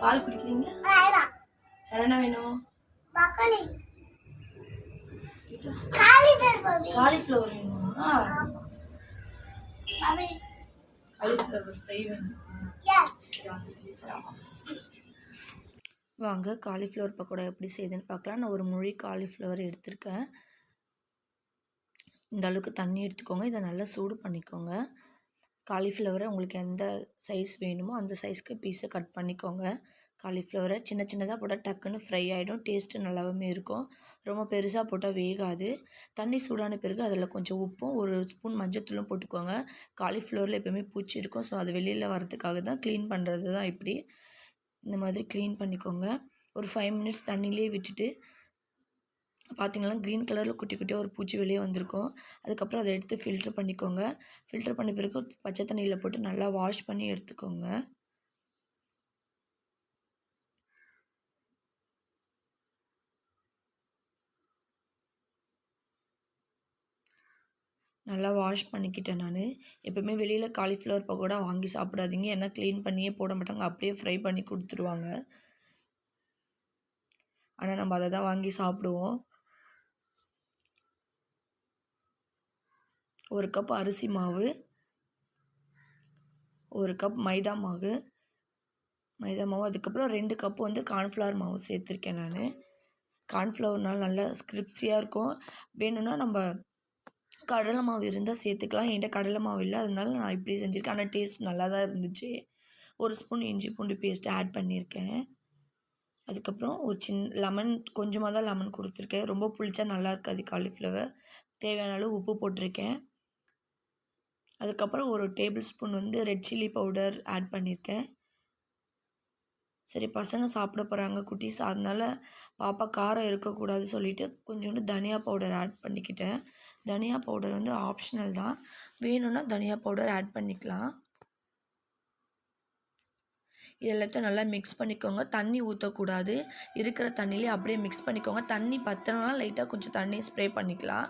பால் குடிக்கிறீங்க? வேற என்ன வேணும்? பக்கோலி. காலிஃபிளவர் வேணுமா? Cauliflower fry. வாங்க காலிஃப்ளவர் பக்கோடா எப்படி செய்யுதுன்னு பார்க்கலாம். நான் ஒரு முழி காலிஃப்ளவர் எடுத்திருக்கேன். இந்த அளவுக்கு தண்ணி எடுத்துக்கோங்க. இதை நல்லா சூடு பண்ணிக்கோங்க. காலிஃப்ளவரை உங்களுக்கு எந்த சைஸ் வேணுமோ அந்த சைஸ்க்கு பீஸை கட் பண்ணிக்கோங்க. காலிஃப்ளவரை சின்ன சின்னதாக போட்டால் டக்குன்னு ஃப்ரை ஆகிடும் டேஸ்ட்டு நல்லாவுமே இருக்கும். ரொம்ப பெருசாக போட்டால் வேகாது. தண்ணி சூடான பிறகு அதில் கொஞ்சம் உப்பும் ஒரு ஸ்பூன் மஞ்சத்தூளும் போட்டுக்கோங்க. காலிஃப்ளவரில் எப்போயுமே பூச்சி இருக்கும். ஸோ அது வெளியில் வரதுக்காக தான் க்ளீன் பண்ணுறது தான் இப்படி. இந்த மாதிரி க்ளீன் பண்ணிக்கோங்க. ஒரு ஃபைவ் மினிட்ஸ் தண்ணியிலே விட்டுட்டு பார்த்தீங்கன்னா க்ரீன் கலரில் குட்டி குட்டியாக ஒரு பூச்சி வெளியே வந்திருக்கும். அதுக்கப்புறம் அதை எடுத்து ஃபில்ட்ரு பண்ணிக்கோங்க. ஃபில்ட்ரு பண்ண பிறகு பச்சை தண்ணியில் போட்டு நல்லா வாஷ் பண்ணி எடுத்துக்கோங்க. நல்லா வாஷ் பண்ணிக்கிட்டேன் நான். எப்போவுமே வெளியில் காலிஃப்ளவர் பக்கோடா வாங்கி சாப்பிடாதீங்க. ஏன்னா க்ளீன் பண்ணியே போட மாட்டாங்க. அப்படியே ஃப்ரை பண்ணி கொடுத்துருவாங்க. ஆனால் நம்ம அதை தான் வாங்கி சாப்பிடுவோம். ஒரு கப் அரிசி மாவு ஒரு கப் மைதா மாவு மைதா மாவு. அதுக்கப்புறம் ரெண்டு கப் வந்து கார்ன்ஃப்ளவர் மாவு சேர்த்துருக்கேன் நான். கார்ன்ஃப்ளவர்னால் நல்லா ஸ்கிரிப்ஸியாக இருக்கும். வேணும்னா நம்ம கடலை மாவு இருந்தால் சேர்த்துக்கலாம். என்கிட்ட கடலை மாவு இல்லை. அதனால நான் இப்படி செஞ்சுருக்கேன். ஆனால் டேஸ்ட் நல்லா தான் இருந்துச்சு. ஒரு ஸ்பூன் இஞ்சி பூண்டு பேஸ்ட்டு ஆட் பண்ணியிருக்கேன் அதுக்கப்புறம் ஒரு சின்ன லெமன் கொஞ்சமாக தான் லெமன் கொடுத்துருக்கேன். ரொம்ப புளிச்சா நல்லா இருக்காது காலிஃப்ளவர் தேவையான அளவு உப்பு போட்டிருக்கேன். அதுக்கப்புறம் ஒரு டேபிள் ஸ்பூன் வந்து ரெட் சில்லி பவுடர் ஆட் பண்ணியிருக்கேன். சரி பசங்க சாப்பிட போகிறாங்க குட்டீஸ். அதனால் பாப்பா காரம் இருக்கக்கூடாது சொல்லிவிட்டு கொஞ்சோண்டு தனியா பவுடர் ஆட் பண்ணிக்கிட்டேன். தனியா பவுடர் வந்து ஆப்ஷனல் தான். வேணும்னா தனியா பவுடர் ஆட் பண்ணிக்கலாம். இது எல்லாத்தையும் நல்லா மிக்ஸ் பண்ணிக்கோங்க. தண்ணி ஊற்றக்கூடாது இருக்கிற தண்ணியிலே அப்படியே மிக்ஸ் பண்ணிக்கோங்க. தண்ணி பத்திரம்னா லைட்டாக கொஞ்சம் தண்ணி ஸ்ப்ரே பண்ணிக்கலாம்.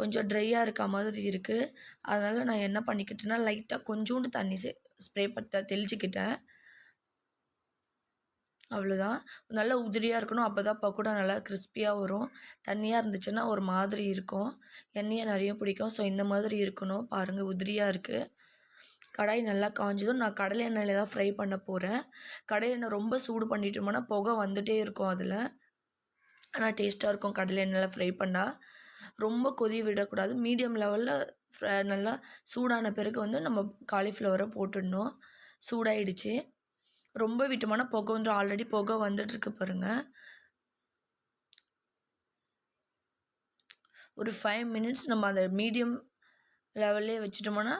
கொஞ்சம் ட்ரையாக இருக்க மாதிரி இருக்குது அதனால் நான் என்ன பண்ணிக்கிட்டேன்னா லைட்டாக கொஞ்சோண்டு தண்ணி சே ஸ்ப்ரே பண்ண தெளிச்சுக்கிட்டேன். அவ்வளோதான் நல்லா உதிரியாக இருக்கணும். அப்போ தான் பக்கோடா நல்லா கிறிஸ்பியாக வரும். தண்ணியாக இருந்துச்சுன்னா ஒரு மாதிரி இருக்கும். எண்ணெயை நிறைய பிடிக்கும். ஸோ இந்த மாதிரி இருக்கணும். பாருங்கள் உதிரியாக இருக்குது கடாய் நல்லா காஞ்சதும் நான் கடலை எண்ணெயில் தான் ஃப்ரை பண்ண போகிறேன் கடலை எண்ணெய் ரொம்ப சூடு பண்ணிட்டோம்னா புகை வந்துகிட்டே இருக்கும் அதில். ஆனால் டேஸ்ட்டாக இருக்கும். கடலை எண்ணெயில் ஃப்ரை பண்ணால் ரொம்ப கொதி விடக்கூடாது. மீடியம் லெவலில் நல்லா சூடான பிறகு வந்து நம்ம காலிஃப்ளவரை போட்டுடணும். சூடாயிடுச்சு. ரொம்ப விட்டமான புகை வந்துடும் ஆல்ரெடி புகை வந்துட்டுருக்கு பாருங்கள் ஒரு ஃபைவ் மினிட்ஸ் நம்ம அதை மீடியம் லெவல்லே வச்சிட்டோம்னா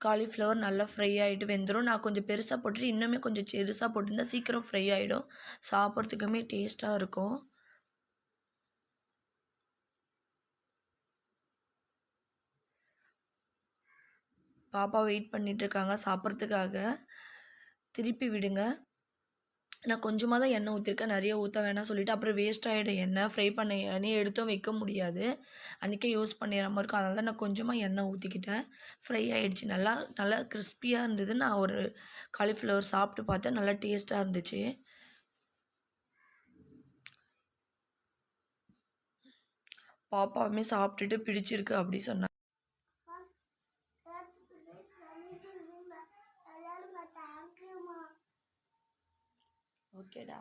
காலிஃப்ளவர் நல்லா ஃப்ரை ஆகிட்டு வெந்துடும் நான் கொஞ்சம் பெருசாக போட்டுட்டு இன்னுமே கொஞ்சம் பெருசாக போட்டிருந்தா சீக்கிரம் ஃப்ரை ஆகிடும் சாப்பிட்றதுக்குமே டேஸ்ட்டாக இருக்கும். பாப்பா வெயிட் பண்ணிகிட்ருக்காங்க சாப்பிட்றதுக்காக. திருப்பி விடுங்க. நான் கொஞ்சமாக தான் எண்ணெய் ஊற்றிருக்கேன் நிறைய ஊற்ற வேணாம் சொல்லிவிட்டு அப்புறம் வேஸ்ட் ஆகிடும் எண்ணெய். ஃப்ரை பண்ண எண்ணெய் எடுத்தும் வைக்க முடியாது. அன்றைக்கே யூஸ் பண்ணிடுற மாதிரி இருக்கும். அதனால தான் நான் கொஞ்சமாக எண்ணெய் ஊற்றிக்கிட்டேன் ஃப்ரை ஆகிடுச்சு நல்லா நல்லா கிறிஸ்பியாக இருந்தது. நான் ஒரு காலிஃப்ளவர் சாப்பிட்டு பார்த்தேன். நல்லா டேஸ்ட்டாக இருந்துச்சு. பாப்பாவுமே சாப்பிட்டுட்டு பிடிச்சிருக்கு அப்படி சொன்னாங்க. ஓகேடா